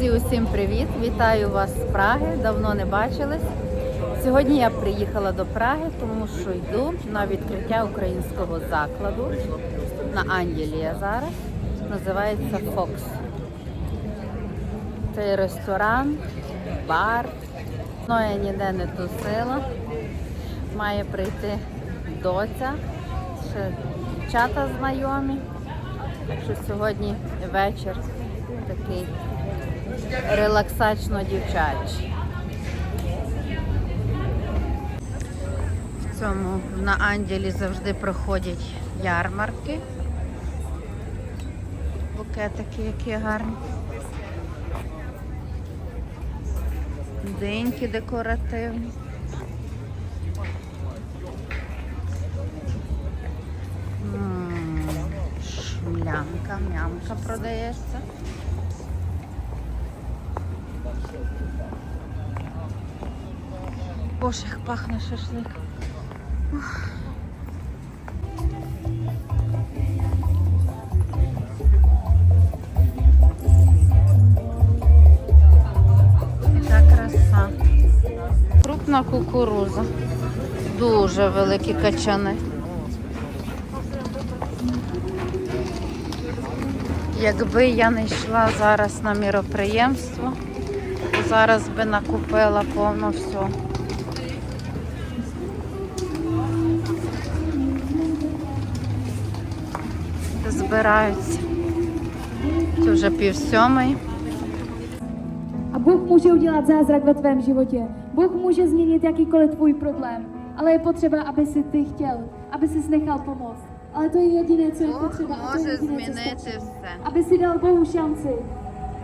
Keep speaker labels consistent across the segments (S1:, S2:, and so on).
S1: Друзі, усім привіт! Вітаю вас з Праги. Давно не бачились. Сьогодні я приїхала до Праги, тому що йду на відкриття українського закладу на Ангелія зараз. Називається Фокс. Це ресторан, бар. Ну, я ніде не тусила. Має прийти доця, ще чата знайомі. Що сьогодні вечір такий релаксачно дівчачий. В цьому на Анділі завжди проходять ярмарки. Букетики які гарні. Диньки декоративні. Шмлянка, мямка продається. Боже, як пахне шашлик. Яка краса. Крупна кукуруза. Дуже великі качани. Якби я не йшла зараз на міроприємство, зараз би накупила повно всього. Збираються. Це вже пів сьомої.
S2: A Bůh může udělat zázrak ve tvém životě. Bůh může změnit jakýkoliv tvůj problém. Ale je potřeba, aby si ty chtěl, aby si nechal pomoct. Ale to je jediné, co je
S1: Бог
S2: potřeba. a to je
S1: може
S2: jediné, co
S1: змінити
S2: stačí.
S1: все,
S2: Aby si dal Bohu šanci,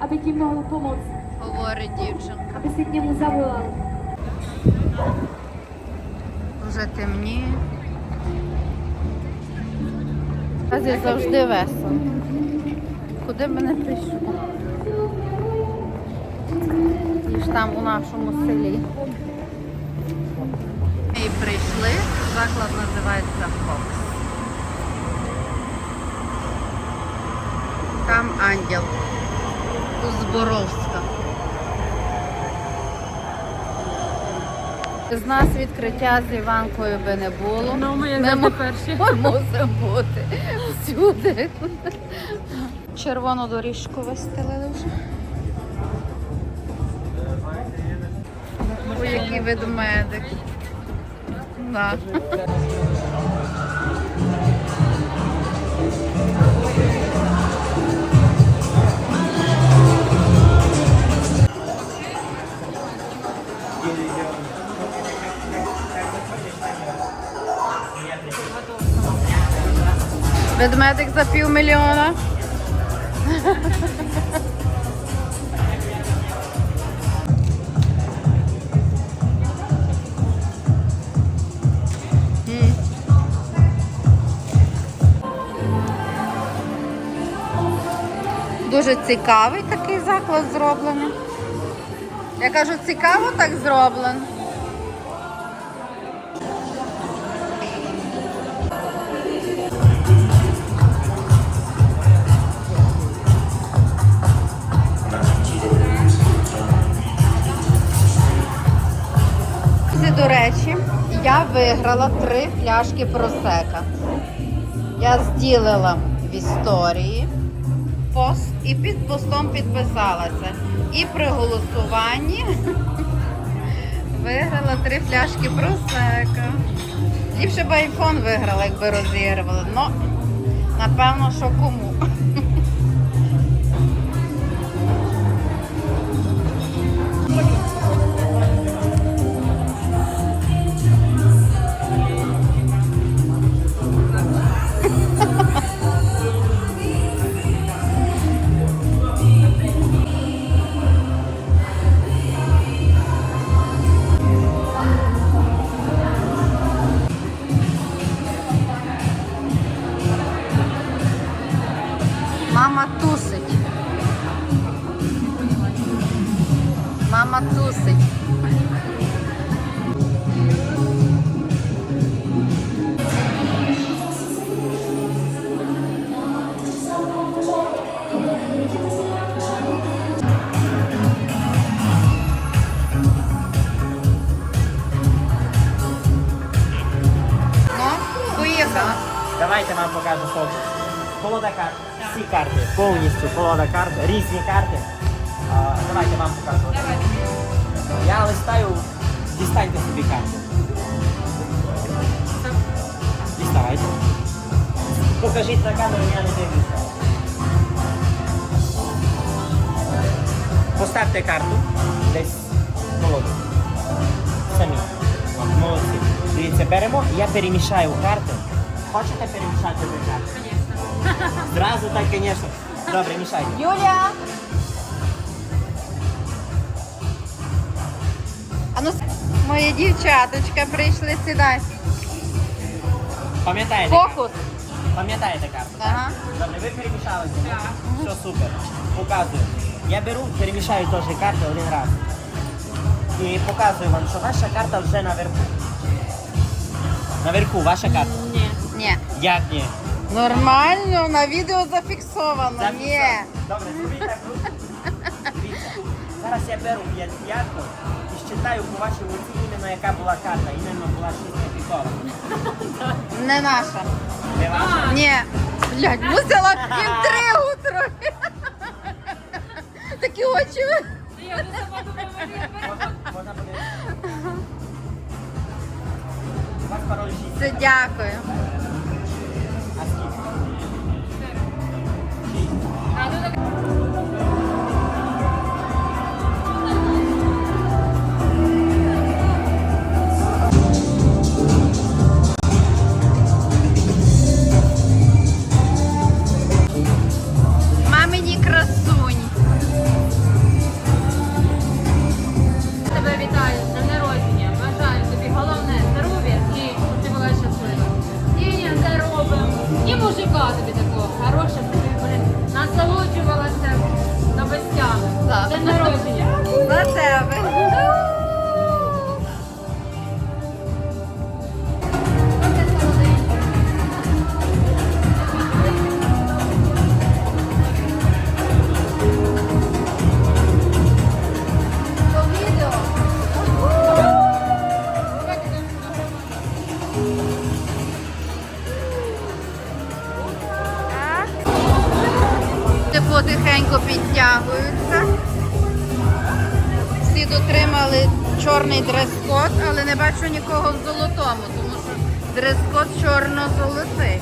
S2: aby ti mohl pomoct,
S1: говорить дівчинка.
S2: aby si k němu zavolal.
S1: Вже темніє. Разі завжди весело. Куди б не прийшов? Ніж там у нашому селі. І прийшли. Заклад називається Фокс. Там ангел. Узборовська. З нас відкриття з Іванкою би не було.
S3: Ну, ми завжди перші.
S1: Мусимо бути всюди. Червону доріжку вистелили вже. Ой, який ведмедик. Да. Ведмедик за півмільйона. Дуже цікавий такий заклад зроблений. Я кажу, цікаво так зроблено. Виграла три пляшки просека. Я зділила в історії пост і під постом підписалася. І при голосуванні виграла три пляшки просека. Ліпше б айфон виграла, якби розігрувала. Ну, напевно, що кому. Мама тусить. Мама тусить.
S3: Ну, Давайте вам покажу фокус. Колода карт. Всі карти, повністю колода карт, різні карти. А, давайте вам покажу. Я листаю, дістаньте собі карту. Діставайте. Покажіть на камеру, я не дивлюся. Поставте карту десь в колоду. Самі. Молодці. Дивіться, беремо, я перемішаю карти. Хочете перемішати ви карти? Звісно. Зразу так, звісно. Добре, мішайте.
S1: Юля! А ну, мої дівчаточка прийшли, сідай.
S3: Пам'ятаєте?
S1: Фокус.
S3: Пам'ятаєте карту? так?
S1: Ага.
S3: Добре, ви перемішали. Так. Все супер. Показую. Я беру, перемішаю теж карти один раз. І показую вам, що ваша карта вже наверху. Наверху, ваша карта.
S1: Ні.
S3: Як ні?
S1: Нормально, на відео зафіксовано. Ні.
S3: Добре, так. Дивіться. Зараз я беру п'ятку і щитаю по вашій руці іменно яка була карта. Іменно була капітала.
S1: Не наша.
S3: Не ваша?
S1: Ні. Блядь, мусила інтригу трохи. Такі очі.
S3: Можна, можна подивитися? У вас пароль 6.
S1: Все, дякую. 就是。Потихеньку підтягуються. Всі дотримали чорний дрес-код, але не бачу нікого в золотому, тому що дрес-код чорно-золотий.